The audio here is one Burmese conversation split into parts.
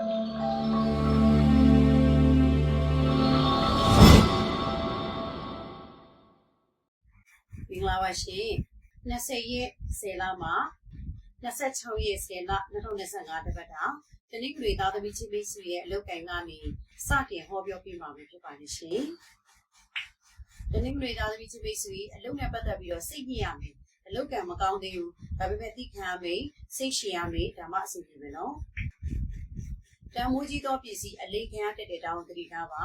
မင်္ဂလာပါရှင်20ရက်10လမှာ26ရက်10လ2025တပတ်တာတနင်္ဂနွေသားသမီးချင်းမိတ်ဆွေရဲ့အလုပ်ကိုင်ကနေစတင်ဟောပြောပြမှာပဲဖြစ်ပါတယ်ရှင်တနင်္ဂနွေသားသမီးချင်းမိတ်ဆွေအလုပ်နဲ့ပတ်သက်ပြီးတော့စိတ်ညစ်ရမယ်အလုပ်ကံမကောင်းသေးဘူးဒါပေမဲ့သိခံရမယ်စိတ်ရှည်ရမယ်ဒါမှအဆင်ပြေမယ်နော် တန်မိုးကြီးသောပစ္စည်းအလေးခံရတဲ့တဲ့တောင်းသတိထားပါ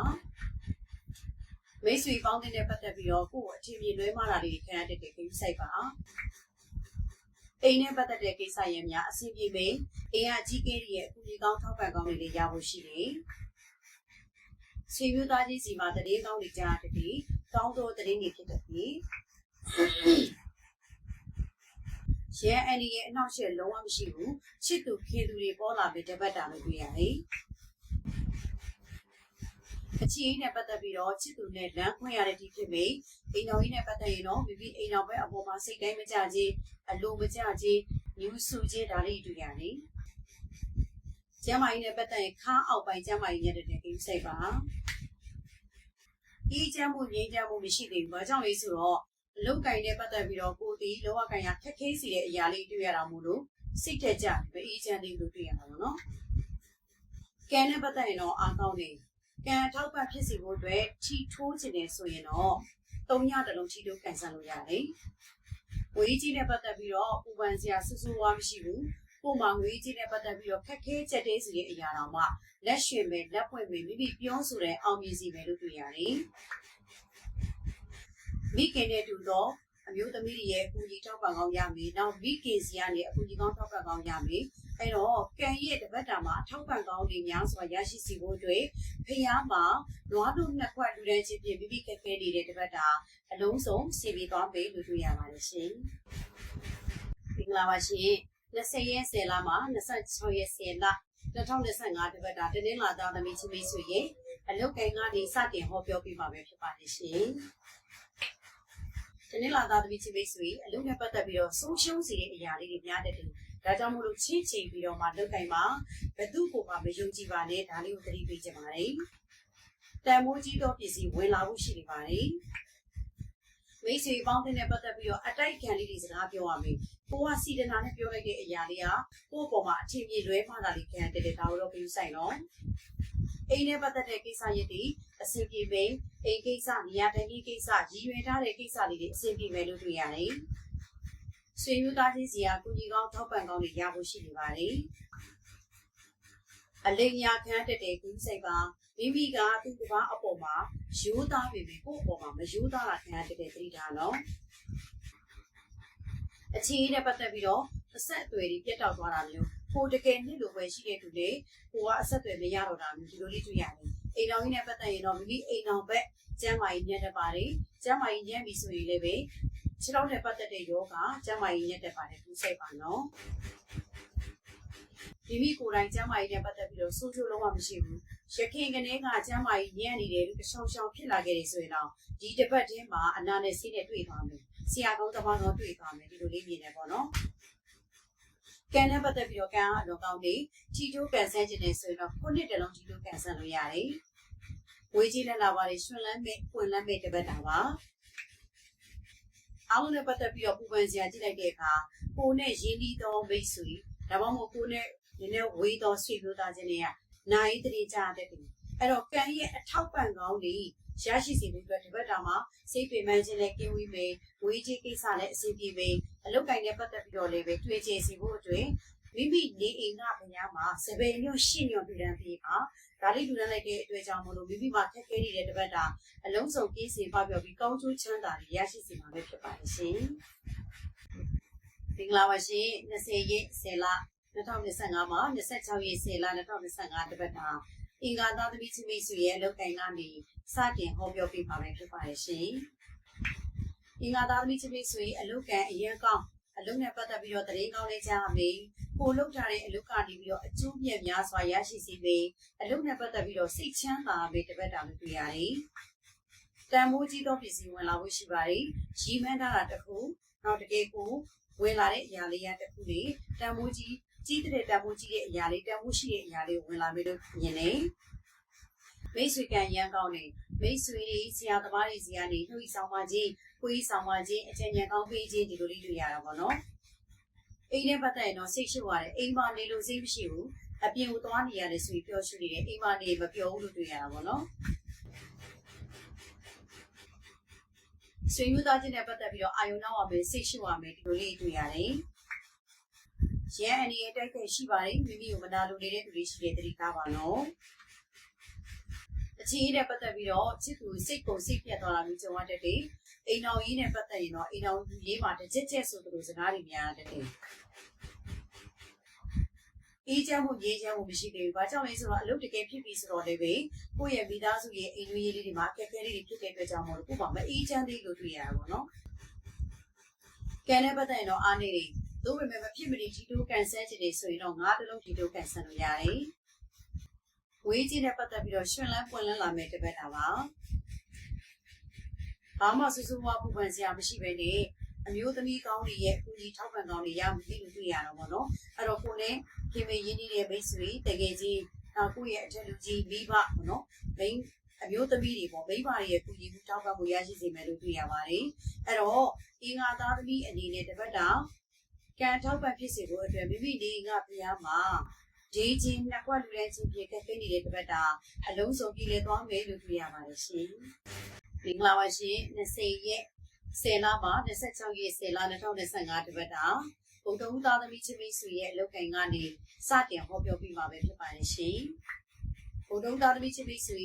မိတ်ဆွေပေါင်းတဲ့ပတ်သက်ပြီးတော့ကိုယ့်အထင်မြင်လွဲမှားတာတွေခံရတဲ့တဲ့ကိစ္စပါအိမ်နဲ့ပတ်သက်တဲ့ကိစ္စရဲ့များအဆင်ပြေမယ်အိမ်ကအကြီးကဲရဲ့အကူကြီးကောင်းထောက်ပံ့ကောင်းတွေရဖို့ရှိတယ်ဆွေမျိုးသားချင်းစီမှာတရေကောင်းတွေကြားတဲ့ဒီကောင်းသောတရေတွေဖြစ်တဲ့ဒီ ရဲအန်ဒီရဲ့အနောက်ရှက်လုံးဝမရှိဘူးချစ်သူခင်သူတွေပေါ်လာပြီးတပတ်တာလို့တွေ့ရတယ်အချီးနဲ့ပတ်သက်ပြီးတော့ချစ်သူနဲ့လမ်းခွင့်ရတဲ့ဒီဖြစ်မိအိမ်တော်ကြီးနဲ့ပတ်သက်ရင်တော့မိမိအိမ်တော်ပဲအပေါ်မှာစိတ်တိုင်းမကြခြင်းအလိုမကြခြင်းညူးဆူခြင်းဒါလေးတွေ့ရတယ်ကျမ်းမာရေးနဲ့ပတ်သက်ရင်ခါအောက်ပိုင်းကျမ်းမာရေးနဲ့တည်းကိစ္စစိတ်ပါဒီကျမ်းမှုငြိမ်းချမ်းမှုမရှိသေးဘူးဘာကြောင့်လဲဆိုတော့ အလုတ်ကင်နဲ့ပတ်သက်ပြီးတော့ကိုယ်ဒီလောကကင်ရခက်ခဲစီတဲ့အရာလေးတွေ့ရတာမို့လို့စိတ်တက်ကြမအေးချမ်းသေးလို့တွေ့ရတာပေါ့နော်ကံနဲ့ပတ်သက်ရင်တော့အားကောင်းနေကံထောက်ပံ့ဖြစ်စီဖို့အတွက်ထီထိုးခြင်းနေဆိုရင်တော့သုံးရတလုံးထီထိုးကန်ဆယ်လို့ရတယ်ဝေးကြီးနဲ့ပတ်သက်ပြီးတော့ပူပန်စရာဆူဆူဝါမရှိဘူးပုံမှန်ငွေကြီးနဲ့ပတ်သက်ပြီးတော့ခက်ခဲချက်သေးစီတဲ့အရာတော်မှလက်ရှင်ပဲလက်ပွင့်ပဲမိမိပြောဆိုတဲ့အောင်မြင်စီပဲလို့တွေ့ရတယ် မိခင်နဲ့တူတော့အမျိုးသမီးတွေရဲ့အကူကြီးထောက်ပံ့ကောင်းရမယ်။နောက်မိခင်စီကနေအကူကြီးကောင်းထောက်ပံ့ကောင်းရမယ်။အဲတော့ကံရဲ့တပတ်တာမှာအထောက်ပံ့ကောင်းတွေများစွာရရှိစီဖို့အတွက်ဖျားမှာလွားတို့နှစ်ခွက်လူတဲ့ချင်းဖြင့်မိမိခက်ခဲနေတဲ့တပတ်တာအလုံးစုံစီပြီးသွားမယ်လို့တွေ့ရပါတယ်ရှင်။မင်္ဂလာပါရှင်။20ရက်10လမှာ26ရက်10လ2025တပတ်တာတနင်္လာသားသမီးချင်းမိတ်ဆွေရဲ့အလုတ်ကိုင်ကနေစတင်ဟောပြောပြမှာပဲဖြစ်ပါတယ်ရှင်။ ဒီနေ့လာသားသမီးချင်းမိတ်ဆွေအလုံးနဲ့ပတ်သက်ပြီးတော့ဆုံးရှုံးစေတဲ့အရာလေးတွေများတဲ့တယ်။ဒါကြောင့်မို့လို့ချင်းချင်းပြီးတော့မှလုတ်ကင်မှာဘသူ့ကိုမှမယုံကြည်ပါနဲ့ဒါလေးကိုသတိပေးချင်ပါတယ်။တန်မိုးကြီးသောပစ္စည်းဝင်လာဖို့ရှိနေပါတယ်။မိတ်ဆွေပေါင်းတဲ့ပတ်သက်ပြီးတော့အတိုက်ခံလေးတွေစကားပြောရမယ်။ ကိုကစီဒနာနဲ့ပြောလိုက်တဲ့အရာလေးကကိုယ့်ပေါ်မှာအထင်ကြီးလွဲမှားတာလေးခံတဲ့တဲ့ဒါကိုတော့ပြုဆိုင်တော့အိမ်နဲ့ပတ်သက်တဲ့ကိစ္စရပ်တွေအစီအပြေပဲအိမ်ကိစ္စနေရာတိုင်းကိစ္စရည်ရွယ်ထားတဲ့ကိစ္စလေးတွေအစီအပြေပဲလို့တွေ့ရတယ်။ဆွေမျိုးသားချင်းစီကကုညီကောင်းထောက်ပံ့ကောင်းတွေရဖို့ရှိနေပါတယ်။အလိညာခံတက်တဲ့ကုစိတ်ပါမိမိကသူ့တပားအပေါ်မှာရိုးသားပေမဲ့ကိုယ့်အပေါ်မှာမရိုးသားတာခံတက်တဲ့သတိထားနော်။ အခြေအနေနဲ့ပတ်သက်ပြီးတော့အဆက်အသွယ်တွေပြတ်တောက်သွားတာမျိုးကိုတကယ်နှစ်လိုပဲရှိတဲ့သူတွေကိုကအဆက်အသွယ်မရတော့တာမျိုးဒီလိုလေးတွေ့ရတယ်အိမ်တော်ကြီးနဲ့ပတ်သက်ရင်တော့မိမိအိမ်တော်ဘက်ကျမ်းမာရေးညက်တပါတယ်ကျမ်းမာရေးညက်ပြီဆိုရင်လည်းပဲခြေထောက်နဲ့ပတ်သက်တဲ့ယောဂကျမ်းမာရေးညက်တပါတယ်သူစိတ်ပါနော်မိမိကိုယ်တိုင်ကျမ်းမာရေးနဲ့ပတ်သက်ပြီးတော့စိုးကျိုးလုံးဝမရှိဘူးရခင်ကနေကကျမ်းမာရေးညံ့နေတယ်လို့တရှောင်းရှောင်းဖြစ်လာခဲ့တယ်ဆိုရင်တော့ဒီတစ်ပတ်တည်းမှာအနာနဲ့ဆေးနဲ့တွေ့သွားမယ် ဆရာကောင်းသမားကောင်းတွေ့သွားမယ်ဒီလိုလေးမြင်တယ်ပေါ့နော်ကံနဲ့ပတ်သက်ပြီးတော့ကံကအလောကောင်းနေထီတိုးကန်ဆန်းခြင်းနဲ့ဆိုရင်တော့ခုနှစ်တလုံးထီတိုးကန်ဆန်းလို့ရတယ်။ဝေးကြီးလက်လာပါလေရှင်လန်းမဲ့ပွင့်လန်းမဲ့တပတ်တာပါ။အားလုံးနဲ့ပတ်သက်ပြီးတော့ပူပန်စရာကြည့်လိုက်တဲ့အခါကိုနဲ့ရင်းနှီးသောမိတ်ဆွေဒါမှမဟုတ်ကိုနဲ့နည်းနည်းဝေးသောဆွေမျိုးသားချင်းတွေကနိုင်တည်ကြတဲ့တူအဲ့တော့ကံရဲ့အထောက်ပံ့ကောင်းတွေ ရရှိစေဖို့အတွက်ဒီဘက်တောင်မှာစိတ်ပင်ပန်းခြင်းနဲ့ကင်းဝေးမယ်ဝေးကြီးကိစ္စနဲ့အစီအပြေမယ်အလုတ်ကင်နဲ့ပတ်သက်ပြီးတော့လည်းပဲတွေ့ချင်စီဖို့အတွက်မိမိနေအိမ်ကဘုရားမှာစပယ်ညွန့်ရှင်းညွန့်ပြည်တန်းပြီးပါဒါလေးလူတန်းလိုက်တဲ့အတွက်ကြောင့်မလို့မိမိမှာခက်ခဲနေတဲ့တပတ်တာအလုံးစုံကင်းစင်ပပြောပြီးကောင်းကျိုးချမ်းသာတွေရရှိစေမှာပဲဖြစ်ပါတယ်ရှင်။မင်္ဂလာပါရှင်20ရက်10လ2025မှာ26ရက်10လ2025တပတ်တာ အင်္ဂါသားသမီးချင်းမိတ်ဆွေရဲ့အလုပ်ကိုင်ကနေစတင်ဟောပြောပေးပါမယ်ဖြစ်ပါတယ်ရှင်။အင်္ဂါသားသမီးချင်းမိတ်ဆွေအလုပ်ကန်အရင်ကောင်းအလုပ်နဲ့ပတ်သက်ပြီးတော့တရင်ကောင်းလေးကြားရမယ်။ကိုလုပ်ထားတဲ့အလုပ်ကနေပြီးတော့အကျိုးမြတ်များစွာရရှိစေမယ်။အလုပ်နဲ့ပတ်သက်ပြီးတော့စိတ်ချမ်းသာမယ်တပတ်တာလို့တွေ့ရတယ်။တန်မိုးကြီးသောပစ္စည်းဝင်လာဖို့ရှိပါတယ်။ရီမန်းထားတာတစ်ခုနောက်တကယ်ကိုဝင်လာတဲ့အရာလေးရတစ်ခုလေးတန်မိုးကြီး ကြီးတဲ့တန်ဖိုးကြီးတဲ့အရာလေးတန်ဖိုးရှိတဲ့အရာလေးကိုဝင်လာမယ်လို့မြင်နေမိတ်ဆွေကံရန်ကောင်းနေမိတ်ဆွေတွေဆရာသမားတွေစီကနေနှုတ်ဆောင်ပါခြင်းကိုကြီးဆောင်ပါခြင်းအချိန်ဉာဏ်ကောင်းပေးခြင်းဒီလိုလေးတွေ့ရတာပေါ့နော်အိမ်နဲ့ပတ်သက်ရင်တော့စိတ်ရှုပ်ရတယ်အိမ်မှာနေလို့စိတ်မရှိဘူးအပြင်ကိုသွားနေရတယ်ဆိုပြီးပြောရှုနေတယ်အိမ်မှာနေမပြောဘူးလို့တွေ့ရတာပေါ့နော်ဆွေမျိုးသားချင်းနဲ့ပတ်သက်ပြီးတော့အာယုံနောက်ရမယ်စိတ်ရှုပ်ရမယ်ဒီလိုလေးတွေ့ရတယ် ရန်အနေနဲ့တိုက်ခိုက်ရှိပါတယ်မိမိကိုမနာလိုနေတဲ့သူတွေရှိတဲ့တတိကားပါနော်အခြေအနေနဲ့ပတ်သက်ပြီးတော့ချစ်သူစိတ်ကိုစိတ်ပြတ်သွားတာမျိုးကြုံရတတ်တယ်အိမ်တော်ကြီးနဲ့ပတ်သက်ရင်တော့အိမ်တော်ကြီးမှာတစ်ချက်ချက်ဆိုသလိုစကားတွေများတတ်တယ်အေးချမ်းမှုရေးချမ်းမှုမရှိသေးဘူး။ဘာကြောင့်လဲဆိုတော့အလုပ်တကယ်ဖြစ်ပြီဆိုတော့လည်းပဲကိုယ့်ရဲ့မိသားစုရဲ့အိမ်တွင်းရေးလေးတွေမှာအခက်အခဲလေးတွေဖြစ်တဲ့အတွက်ကြောင့်မို့လို့ကိုယ်ကမအေးချမ်းသေးလို့တွေ့ရတာပေါ့နော်။ကံနဲ့ပတ်သက်ရင်တော့အားနေတယ်။ သို့ပေမဲ့မဖြစ်မနေဒီတိုးကန်ဆယ်ချင်နေဆိုရင်တော့ငါးတလုံးဒီတိုးကန်ဆယ်လို့ရတယ်။ဝေးကြီးနဲ့ပတ်သက်ပြီးတော့ရှင်လန်းပွင့်လန်းလာမယ်တပတ်တာပါ။ဘာမှစူးစူးဝါပူပန်စရာမရှိပဲနဲ့အမျိုးသမီးကောင်းတွေရဲ့အကူကြီးထောက်ပံ့ကောင်းတွေရမယ်လို့တွေ့ရတော့ဗောနော်။အဲ့တော့ကိုယ်နဲ့ခင်မရင်းနှီးတဲ့မိတ်ဆွေတကယ်ကြီးနောက်ကိုယ့်ရဲ့အထက်လူကြီးမိဘပေါ့နော်မိန်းအမျိုးသမီးတွေပေါ့မိဘတွေရဲ့ကူညီမှုတောင်းပန်မှုရရှိစေမယ်လို့တွေ့ရပါတယ်အဲ့တော့အင်္ဂါသားသမီးအနေနဲ့တပတ်တာ ကံထောက်ပံ့ဖြစ်စေဖို့အတွက်မိမိနေငါဖျားမှာဒီချင်းနှစ်ခွက်လူလဲချင်းဖြစ်ခဲ့ခဲ့နေတဲ့တပတ်တာအလုံးစုံပြည်လဲသွားမယ်လို့တွေ့ရပါတယ်ရှင်မင်္ဂလာပါရှင်20ရက်10လမှာ26ရက်10လ2025တပတ်တာဘုဒ္ဓဦးသားသမီးချင်းမိတ်ဆွေရဲ့အလုပ်ကိုင်ကနေစတင်ဟောပြောပြမှာပဲဖြစ်ပါတယ်ရှင်။ဘုဒ္ဓဦးသားသမီးချင်းမိတ်ဆွေ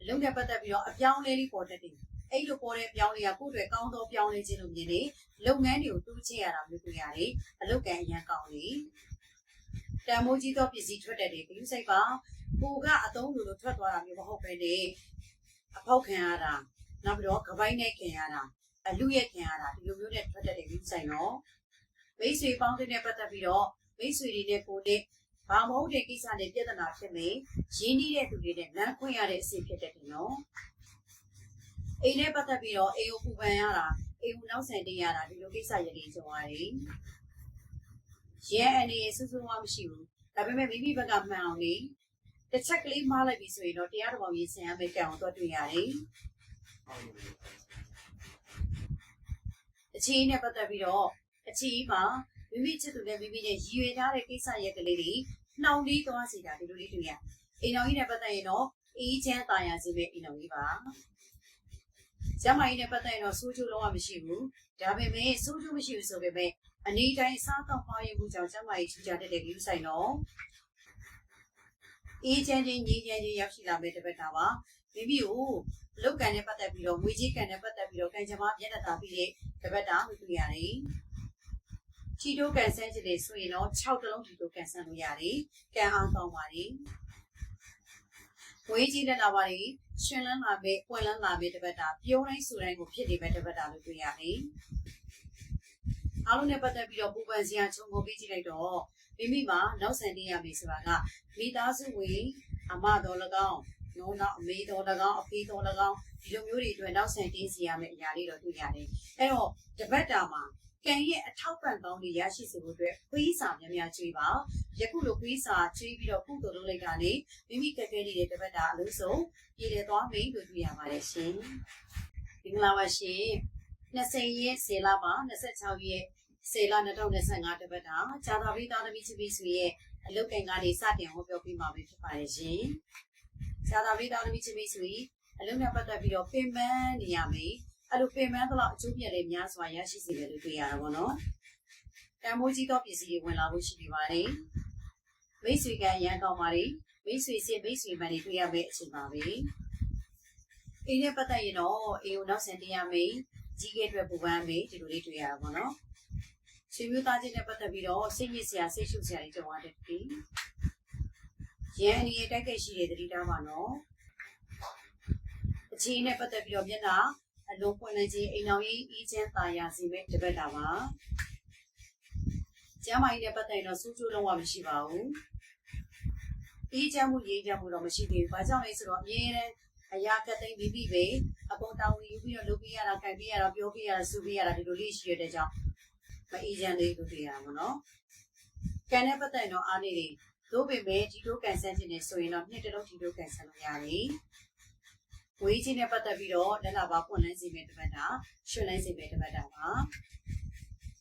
အလုပ်နဲ့ပတ်သက်ပြီးတော့အပြောင်းလဲလေးပေါ်တတ်တယ်။ အဲ့လိုပေါ်တဲ့အပြောင်းလဲကကိုယ့်အတွက်ကောင်းသောပြောင်းလဲခြင်းလို့မြင်တယ်။လုပ်ငန်းတွေကိုတူးချရတာမျိုးတွေ့ရတယ်။အလုပ်ကန်အရန်ကောင်းလေ။တန်မိုးကြီးသောပစ္စည်းထွက်တတ်တယ်ဘလူးစိတ်ပါကိုကအသုံးလိုလိုထွက်သွားတာမျိုးမဟုတ်ပဲလေ။အဖောက်ခံရတာနောက်ပြီးတော့ကပိုင်းနဲ့ခံရတာအလူရဲ့ခံရတာဒီလိုမျိုးနဲ့ထွက်တတ်တယ်ဘလူးဆိုင်တော့မိတ်ဆွေပေါင်းတဲ့နဲ့ပတ်သက်ပြီးတော့မိတ်ဆွေတွေနဲ့ကိုနဲ့ဘာမဟုတ်တဲ့ကိစ္စနဲ့ပြဿနာဖြစ်မယ်ရင်းနှီးတဲ့သူတွေနဲ့လမ်းခွင့်ရတဲ့အစီဖြစ်တဲ့တယ်နော် အိမ်နဲ့ပတ်သက်ပြီးတော့အိမ်ကိုပူပန်ရတာအိမ်ကိုနောက်ဆန်တင်ရတာဒီလိုကိစ္စရည်ကြုံရတယ်ရဲအနေစူးစူးမမရှိဘူးဒါပေမဲ့မိမိဘက်ကမှန်အောင်နေတစ်ချက်ကလေးမှားလိုက်ပြီဆိုရင်တော့တရားတော်ရေးဆင်ရမယ့်ကံအောင်တော့တွေ့ရတယ်အခြေအနေနဲ့ပတ်သက်ပြီးတော့အချီမှာမိမိချစ်သူနဲ့မိမိနဲ့ရည်ရွယ်ထားတဲ့ကိစ္စရက်ကလေးတွေနှောင်လေးသွားစေတာဒီလိုလေးတွေ့ရအိမ်တော်ကြီးနဲ့ပတ်သက်ရင်တော့အေးချမ်းတာယာစေပဲအိမ်တော်ကြီးပါ ကျမကြီးနဲ့ပတ်သက်ရင်တော့စိုးချိုးလုံးဝမရှိဘူးဒါပေမဲ့စိုးချိုးမရှိဘူးဆိုပေမဲ့အနေတိုင်းစားတော့မှားရမှုကြောင့်ကျမကြီးထူကြတဲ့တဲ့ view ဆိုင်တော့အေးချမ်းချင်းညီချမ်းချင်းရောက်ရှိလာမဲ့တစ်ပတ်တာပါမိမိကိုလုတ်ကန်နဲ့ပတ်သက်ပြီးတော့ငွေကြီးကန်နဲ့ပတ်သက်ပြီးတော့ကံကြမ္မာမျက်နှာသာပြီးတဲ့တစ်ပတ်တာလို့တွေ့ရတယ်ချီတိုးကန်ဆန်းချင်တယ်ဆိုရင်တော့6တလုံးချီတိုးကန်ဆန်းလို့ရတယ်။ကန်အောင်ကောင်းပါလေ။ ဝေးကြီးတဲ့လာပါလေရှင်လန်းလာပဲပွင့်လန်းလာပဲတပတ်တာပြုံးတိုင်းဆိုတိုင်းကိုဖြစ်နေပဲတပတ်တာလို့တွေ့ရတယ်။အားလုံးနဲ့ပတ်သက်ပြီးတော့ပူပန်စရာခြုံငုံပြီးကြည့်လိုက်တော့မိမိမှာနောက်ဆန်တင်ရမယ်ဆိုတာကမိသားစုဝင်အမတော်၎င်းနော်နောက်အမေတော်၎င်းအဖေတော်၎င်းဒီလိုမျိုးတွေအတွက်နောက်ဆန်တင်စီရမယ့်အရာလေးတော့တွေ့ရတယ်။အဲ့တော့တပတ်တာမှာ ကံရဲ့အထောက်ပံ့ကောင်းတွေရရှိစေဖို့အတွက်ခွေးစာများများကျွေးပါယခုလိုခွေးစာကျွေးပြီးတော့ကုသိုလ်လုပ်လိုက်တာနဲ့မိမိကက်ကဲနေတဲ့တပတ်တာအလို့ဆုံးပြည်လေသွားမိလို့တွေ့ရပါတယ်ရှင်မင်္ဂလာပါရှင်20ရက်10လမှာ26ရက်10လ2025တပတ်တာဇာတာပိသားသမီးချစ်ပြီးဆိုရဲ့အလုတ်ကင်ကနေစတင်ဟောပြောပြမှာပဲဖြစ်ပါတယ်ရှင်ဇာတာပိသားသမီးချစ်ပြီးဆိုရင်အလုတ်နဲ့ပတ်သက်ပြီးတော့ပင်ပန်းနေရမယ် အဲ့လိုပင်ပန်းတော့အကျိုးပြည့်လေးများစွာရရှိစေတယ်လို့တွေ့ရတာပေါ့နော်တန်မိုးကြီးသောပစ္စည်းတွေဝင်လာဖို့ရှိနေပါတယ်မိတ်ဆွေကရန်ကောင်းပါလေမိတ်ဆွေစင်မိတ်ဆွေမှန်တွေတွေ့ရမယ့်အချိန်ပါပဲအိမ်နဲ့ပတ်သက်ရင်တော့အိမ်ကိုနောက်ဆန်တင်ရမယ်ကြီးကဲအတွက်ပူပန်းမယ်ဒီလိုလေးတွေ့ရတာပေါ့နော်ဆွေမျိုးသားချင်းနဲ့ပတ်သက်ပြီးတော့စိတ်ညစ်စရာစိတ်ရှုပ်စရာတွေကြုံရတဲ့ပြီရန်အနေနဲ့တိုက်ခိုက်ရှိတဲ့တတိတာပါနော်အခြေအနေနဲ့ပတ်သက်ပြီးတော့မျက်နှာ အလုံးပွင့်နေခြင်းအိမ်တော်ကြီးအီးချမ်းတာယာစီမဲ့တပတ်တာပါကျမ်းမာရေးနဲ့ပတ်သက်ရင်တော့စူးစူးလုံးဝမရှိပါဘူးအေးချမ်းမှုရေးချမ်းမှုတော့မရှိသေးဘူးဘာကြောင့်လဲဆိုတော့အမြဲတမ်းအရာကတိန်ပြီးပြီပဲအပေါ်တောင်းယူပြီးတော့လုပ်ပြရတာကြိုက်ပြရတာပြောပြရတာစူပြရတာဒီလိုလေးရှိရတဲ့ကြောင့်မအေးချမ်းလေးတို့တွေ့ရမှာနော်ကန်နဲ့ပတ်သက်တော့အားနေတယ်သို့ပေမဲ့ဒီတိုးကန်ဆန်းခြင်းနဲ့ဆိုရင်တော့နှစ်တလုံးဒီတိုးကန်ဆန်းလို့ရတယ် ဝေးချင်းနဲ့ပတ်သက်ပြီးတော့လက်လာပါပွင့်လန်းစီမဲ့တစ်ပတ်တာရွှင်လန်းစီမဲ့တစ်ပတ်တာပါ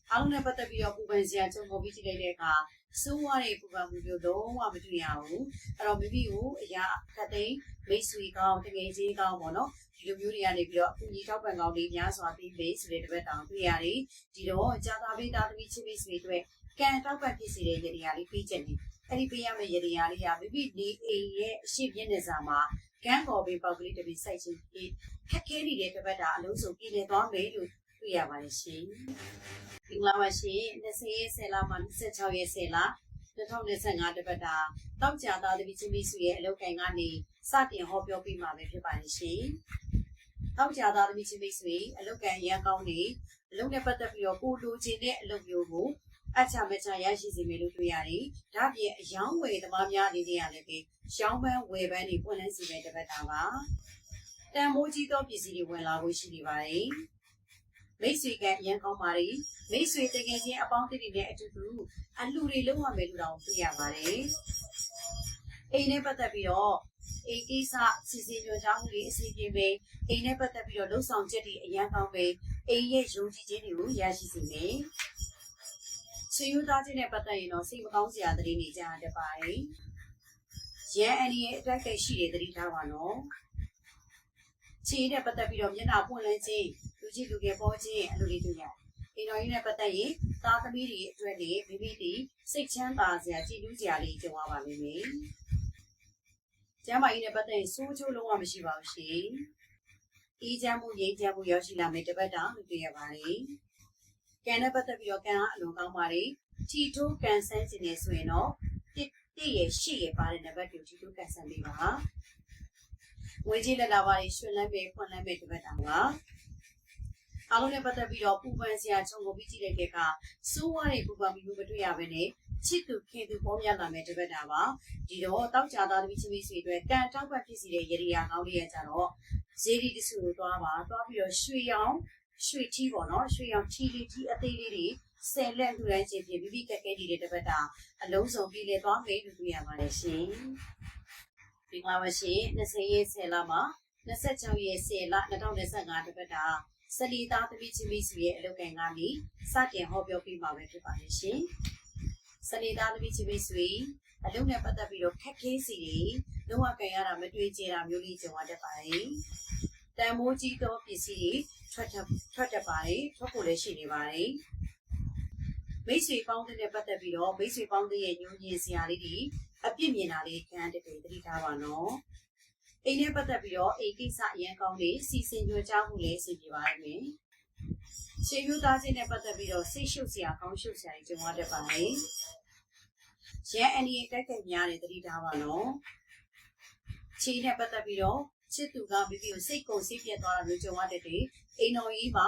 အားလုံးနဲ့ပတ်သက်ပြီးတော့ပူပန်စရာကြုံပေါ်ပြီးကြည့်လိုက်တဲ့အခါစိုးရတဲ့ပူပန်မှုမျိုးလုံးဝမတွေ့ရဘူးအဲ့တော့မိမိကိုအရာခတ်သိမ်းမိတ်ဆွေကောင်းတကယ်ချင်းကောင်းပေါ့နော်ဒီလိုမျိုးတွေကနေပြီးတော့အကူကြီးထောက်ပံ့ကောင်းတွေများစွာပြီးပေးဆိုတဲ့တစ်ပတ်တောင်တွေ့ရတယ်ဒီတော့ကြာသာပေးသားသမီးချင်းမိတ်ဆွေတွေကံတောက်ပတ်ဖြစ်စေတဲ့ရည်ရည်လေးပြီးချက်နေအဲ့ဒီပေးရမယ့်ရည်ရည်လေးကမိမိနေအိမ်ရဲ့အရှိပြင်းနေစာမှာ ကံပေါ်ပေးပေါက်ကလေးတစ်ပြီးစိုက်ချင်းပြီးခက်ခဲနေတဲ့တစ်ပတ်တာအလုံးစုံပြည်နေသွားမယ်လို့တွေ့ရပါတယ်ရှင်။ဒီလာပါရှင်20ရက်10လမှ26ရက်10လ2025တစ်ပတ်တာတောက်ကြသားသမီးချင်းမိစုရဲ့အလုပ်ကိုင်ကနေစတင်ဟောပြောပြီးမှာပဲဖြစ်ပါတယ်ရှင်။တောက်ကြသားသမီးချင်းမိစုရဲ့အလုပ်ကိုင်ရန်ကောင်းနေအလုပ်နဲ့ပတ်သက်ပြီးတော့ကိုလိုချင်တဲ့အလုပ်မျိုးကို အချမချရရှိစေမယ်လို့တွေ့ရတယ်။ဒါပြင်အယောင်းဝယ်သမားများအနေနဲ့ရလည်းပဲရှောင်းပန်းဝယ်ပန်းတွေပွင့်လန်းစီမဲ့တစ်ပတ်တာပါ။တန်မိုးကြီးသောပစ္စည်းတွေဝင်လာဖို့ရှိနေပါတယ်။မိတ်ဆွေကအရန်ကောင်းပါလေ။မိတ်ဆွေတကယ်ချင်းအပေါင်းအသင်းတွေနဲ့အတူတူအလှူတွေလုံးဝမယ်လို့တောင်သိရပါတယ်။အိမ်နဲ့ပတ်သက်ပြီးတော့အိမ်ကိစ္စစီစဉ်ကြိုးစားမှုတွေအစီအစဉ်ပဲအိမ်နဲ့ပတ်သက်ပြီးတော့လှုပ်ဆောင်ချက်တွေအရန်ကောင်းပဲအိမ်ရဲ့ယုံကြည်ခြင်းတွေကိုရရှိစေမယ်။ ဆွေယူသားချင်းနဲ့ပတ်သက်ရင်တော့စိတ်မကောင်းစရာသတင်းတွေကြားတတ်ပါတယ်။ရန်အန်ဒီရဲ့အတက်ကိတ်ရှိတဲ့သတိထားပါနော်။ခြေနဲ့ပတ်သက်ပြီးတော့မျက်နှာပွင့်လန်းခြင်းလူကြီးလူငယ်ပေါ်ခြင်းအလိုလေးတွေ့ရတယ်။အိမ်တော်ကြီးနဲ့ပတ်သက်ရင်သားသမီးတွေအတွက်နေမိမိဒီစိတ်ချမ်းသာစရာကြည်နူးစရာလေးကြုံရပါလိမ့်မယ်။ကျမ်းမာရေးနဲ့ပတ်သက်ရင်စိုးချိုးလုံးဝမရှိပါဘူးရှင်။အေးချမ်းမှုငြိမ်းချမ်းမှုရောက်ရှိလာမယ်တပတ်တာလို့တွေ့ရပါတယ်။ ကန်နဲ့ပတ်သက်ပြီးတော့ကန်ကအလွန်ကောင်းပါတယ်ထီထိုးကန်ဆန်းခြင်းနေဆိုရင်တော့တစ်တစ်ရဲ့ရှေ့ရဲ့ပါတဲ့နံပါတ်2ထီထိုးကန်ဆန်းပေးပါဝေကြီးလက်လာပါရွှေလန်းပဲဖွင့်လန်းပဲတပတ်တောင်ပါအားလုံးနဲ့ပတ်သက်ပြီးတော့ပူပန်စရာခြုံကိုပြီးကြည့်တဲ့ကစိုးဝါးတဲ့ပူပန်မျိုးမတွေ့ရဘဲနဲ့ချစ်သူခင်သူပေါများလာမယ်တပတ်တာပါဒီတော့တောက်ကြသားသမီးချင်းမိတ်ဆွေတွေကန်တောက်ပတ်ဖြစ်စီတဲ့ရေရီယာကောင်းလေးရကြတော့ဇေဒီတဆူကိုသွားပါသွားပြီးတော့ရွှေရောင် ရွှေထီးပေါ့နော်ရွှေရောင်ထီးလေးထီးအသေးလေးတွေဆယ်လက်လူတိုင်းချင်းပြပြီးပြီးကက်ကဲဒီတဲ့တစ်ပတ်တာအလုံးစုံပြီးလေသွားမယ်လို့တွေ့ရပါတယ်ရှင်။ဒီမှာပါရှင်20ရက်10လမှာ26ရက်10လ2025တစ်ပတ်တာစလီသားသမီးချင်းမိစုရဲ့အလုပ်ကံကနေစတင်ဟောပြောပြီးမှာပဲဖြစ်ပါတယ်ရှင်။စလီသားသမီးချင်းမိစုအလုပ်နဲ့ပတ်သက်ပြီးတော့ခက်ခဲစီတွေလုံးဝကံရတာမတွေ့ကြတာမျိုးလေးကြုံရတတ်ပါတယ်။ တန်မိုးကြီးသောပစ္စည်းတွေထွက်ထွက်ထွက်တတ်ပါတယ်ထွက်ဖို့လည်းရှိနေပါတယ်မိတ်ဆွေပေါင်းတဲ့ပတ်သက်ပြီးတော့မိတ်ဆွေပေါင်းတဲ့ရဲ့ညှို့ညင်စရာလေးဒီအပြစ်မြင်တာလေးခံတတ်တယ်သတိထားပါနော်အိမ်နဲ့ပတ်သက်ပြီးတော့အိမ်ကိစ္စအရန်ကောင်းလေးစီစဉ်ကြွချမှုလည်းစီပြပါရမယ်ရှေးယူသားချင်းနဲ့ပတ်သက်ပြီးတော့စိတ်ရှုပ်စရာကောင်းရှုပ်စရာတွေကြုံရတတ်ပါတယ်ရန်အန်ဒီရဲ့တက်တက်များတယ်သတိထားပါနော်ခြေနဲ့ပတ်သက်ပြီးတော့ ချစ်သူကမိမိကိုစိတ်ကုန်စိတ်ပြတ်သွားတာမျိုးကြုံရတတ်တယ်အိမ်တော်ကြီးမှာ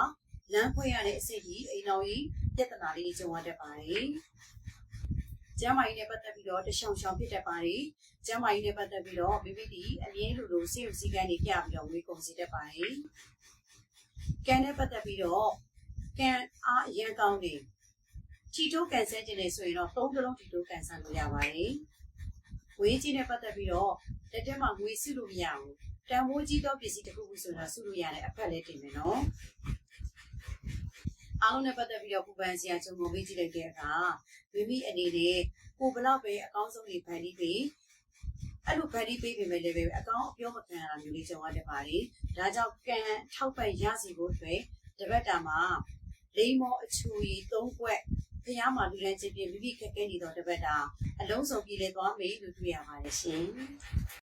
လမ်းခွဲရတဲ့အစိတ်ကြီးအိမ်တော်ကြီးပြဿနာလေးကြုံရတတ်ပါတယ်။ကျမ်းမာရေးနဲ့ပတ်သက်ပြီးတော့တရှောင်ရှောင်ဖြစ်တတ်ပါတယ်။ကျမ်းမာရေးနဲ့ပတ်သက်ပြီးတော့မိမိဒီအမြင်လိုလိုစိတ်စည်းကမ်းတွေပြပြီးတော့ဝေးကုန်စေတတ်ပါတယ်။ကံနဲ့ပတ်သက်ပြီးတော့ကံအားအရန်ကောင်းတယ်။ချီတိုးကန်ဆယ်ခြင်းနဲ့ဆိုရင်တော့သုံးကလုံးချီတိုးကန်ဆယ်လို့ရပါတယ်။ဝေးကြီးနဲ့ပတ်သက်ပြီးတော့တက်တက်မှငွေစုလို့မရဘူး။ တန်ဖိုးကြီးသောပစ္စည်းတစ်ခုခုဆိုတော့စုလို့ရတဲ့အဖက်လေးတင်မယ်နော်အားလုံးနဲ့ပတ်သက်ပြီးတော့ပူပန်စရာချုံပုံပေးကြည့်လိုက်တဲ့အခါမိမိအနေနဲ့ကိုဘလောက်ပဲအကောင်းဆုံးနေဖန်တီးပြီးအဲ့လိုဖန်တီးပေးပေမဲ့လည်းပဲအကောင်းအပြောမခံရတာမျိုးလေးကြုံရတတ်ပါလေဒါကြောင့်ကံထောက်ပံ့ရစီဖို့အတွက်တပတ်တာမှာလိမ္မောအချူရီ၃ကွက်ဖျားမှာလူရန်ချင်းပြမိမိခက်ခဲနေတော့တပတ်တာအလုံးစုံပြည်လဲသွားမယ်လို့တွေ့ရပါတယ်ရှင်